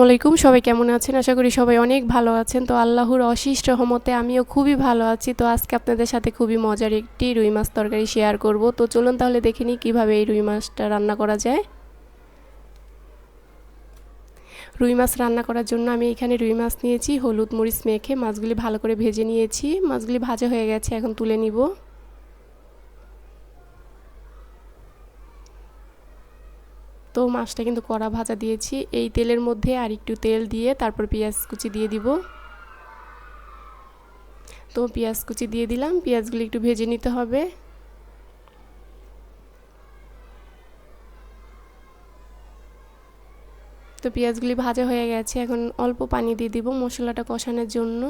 আসসালামু আলাইকুম সবাই কেমন আছেন? আশা করি সবাই অনেক ভালো আছেন। তো আল্লাহর অশিষ রহমতে আমিও খুবই ভালো আছি। তো আজকে আপনাদের সাথে খুবই মজার একটি রুই মাছ তরকারি শেয়ার করব। তো চলুন তাহলে দেখে নিই কীভাবে এই রুই মাছটা রান্না করা যায়। রুই মাছ রান্না করার জন্য আমি এখানে রুই মাছ নিয়েছি, হলুদ মরিচ মেখে মাছগুলি ভালো করে ভেজে নিয়েছি। মাছগুলি ভাজা হয়ে গেছে, এখন তুলে নিব। তো মাছটা কিন্তু কড়া ভাজা দিয়েছি। এই তেলের মধ্যে আর একটু তেল দিয়ে তারপর পেঁয়াজ কুচি দিয়ে দিব। তো পেঁয়াজ কুচি দিয়ে দিলাম, পেঁয়াজগুলি একটু ভেজে নিতে হবে। তো পেঁয়াজগুলি ভাজা হয়ে গেছে, এখন অল্প পানি দিয়ে দিব মশলাটা কষানোর জন্য।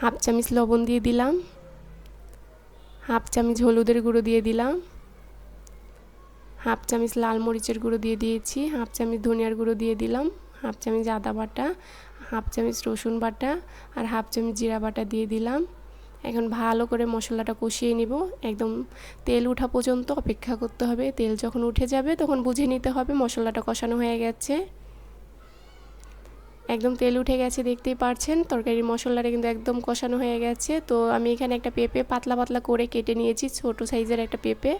হাফ চামচ লবণ দিয়ে দিলাম। হাফ চামচ হলুদের গুঁড়ো দিয়ে দিলাম। হাফ চামচ লাল মরিচের গুঁড়ো দিয়ে দিয়েছি। হাফ চামচ ধনিয়ার গুঁড়ো দিয়ে দিলাম। হাফ চামচ আদা বাটা, হাফ চামচ রসুন বাটা আর হাফ চামচ জিরা বাটা দিয়ে দিলাম। এখন ভালো করে মশলাটা কষিয়ে নিব। একদম তেল ওঠা পর্যন্ত অপেক্ষা করতে হবে। তেল যখন উঠে যাবে তখন বুঝে নিতে হবে মশলাটা কষানো হয়ে গেছে। একদম তেল উঠে গেছে, দেখতেই পারছেন। তরকারির মশলাটা কিন্তু একদম কষানো হয়ে গেছে। তো আমি এখানে একটা পেঁপে পাতলা পাতলা করে কেটে নিয়েছি, ছোট সাইজের একটা পেঁপে।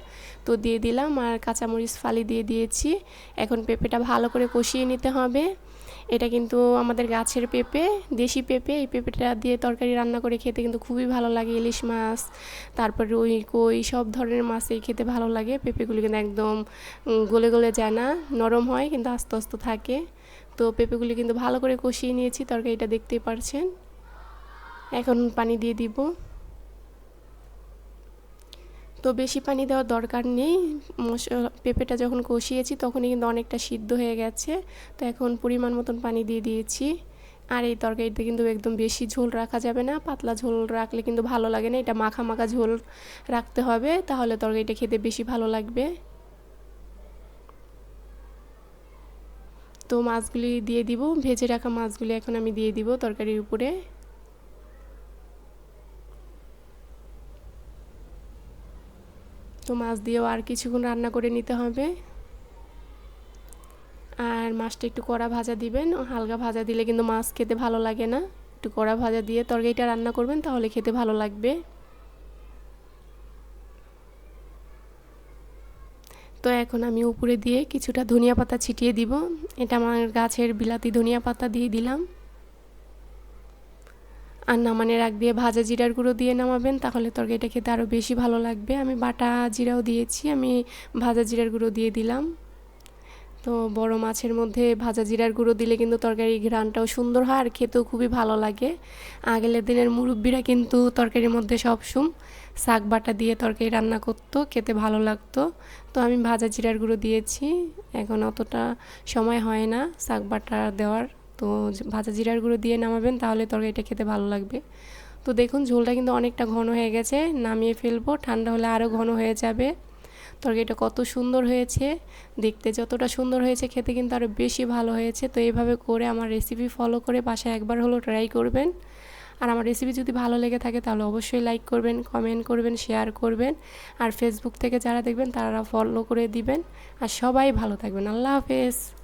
তো দিয়ে দিলাম আর কাঁচামরিচ ফালি দিয়ে দিয়েছি। এখন পেঁপেটা ভালো করে কষিয়ে নিতে হবে। এটা কিন্তু আমাদের গাছের পেঁপে, দেশি পেঁপে। এই পেঁপেটা দিয়ে তরকারি রান্না করে খেতে কিন্তু খুবই ভালো লাগে, ইলিশ মাছ, তারপর রুই, কই, সব ধরনের মাছই খেতে ভালো লাগে। পেঁপেগুলি কিন্তু একদম গলে গলে যায় না, নরম হয় কিন্তু আস্তে আস্তে থাকে। তো পেঁপেগুলি কিন্তু ভালো করে কষিয়ে নিয়েছি, তরকারিটা দেখতেই পারছেন। এখন পানি দিয়ে দিব। তো বেশি পানি দেওয়ার দরকার নেই। পেঁপেটা যখন কষিয়েছি তখনই কিন্তু অনেকটা সিদ্ধ হয়ে গেছে। তো এখন পরিমাণ মতন পানি দিয়ে দিয়েছি। আর এই তরকারিতে কিন্তু একদম বেশি ঝোল রাখা যাবে না। পাতলা ঝোল রাখলে কিন্তু ভালো লাগে না। এটা মাখা মাখা ঝোল রাখতে হবে। তাহলে তরকারিটা খেতে বেশি ভালো লাগবে। তো মাছগুলি দিয়ে দিব। ভেজে রাখা মাছগুলি এখন আমি দিয়ে দিব তরকারির উপরে। তো মাছ দিয়েও আর কিছুক্ষণ রান্না করে নিতে হবে। আর মাছটা একটু কড়া ভাজা দিবেন। হালকা ভাজা দিলে কিন্তু মাছ খেতে ভালো লাগে না। একটু কড়া ভাজা দিয়ে তরকারিটা রান্না করবেন, তাহলে খেতে ভালো লাগবে। তো এখন আমি উপরে দিয়ে কিছুটা ধনিয়া পাতা ছিটিয়ে দিব। এটা আমার গাছের বিলাতি ধনিয়া পাতা দিয়ে দিলাম। আর নামানের আগ দিয়ে ভাজা জিরার গুঁড়ো দিয়ে নামাবেন, তাহলে তরকারিটা খেতে আরও বেশি ভালো লাগবে। আমি বাটা জিরাও দিয়েছি, আমি ভাজা জিরার গুঁড়ো দিয়ে দিলাম। তো বড় মাছের মধ্যে ভাজা জিরার গুঁড়ো দিলে কিন্তু তরকারি ঘ্রানটাও সুন্দর হয় আর খেতেও খুবই ভালো লাগে। আগের দিনের মুরব্বীরা কিন্তু তরকারির মধ্যে সবসুম শাক বাটা দিয়ে তরকারি রান্না করতো, খেতে ভালো লাগতো। তো আমি ভাজা জিরার গুঁড়ো দিয়েছি, এখন অতটা সময় হয় না শাক বাটা দেওয়ার। তো ভাজা জিরার গুঁড়ো দিয়ে নামাবেন, তাহলে তরকারিটা খেতে ভালো লাগবে। তো দেখুন, ঝোলটা কিন্তু অনেকটা ঘন হয়ে গেছে, নামিয়ে ফেলব। ঠান্ডা হলে আরও ঘন হয়ে যাবে। তরকারিটা কত সুন্দর হয়েছে, দেখতে যতটা সুন্দর হয়েছে, খেতে কিন্তু আরও বেশি ভালো হয়েছে। তো এইভাবে করে আমার রেসিপি ফলো করে বাসায় একবার হলো ট্রাই করবেন। আর আমার রেসিপি যদি ভালো লেগে থাকে, তাহলে অবশ্যই লাইক করবেন কমেন্ট করবেন শেয়ার করবেন। আর ফেসবুক থেকে যারা দেখবেন তারা ফলো করে দিবেন। আর সবাই ভালো থাকবেন। আল্লাহ হাফেজ।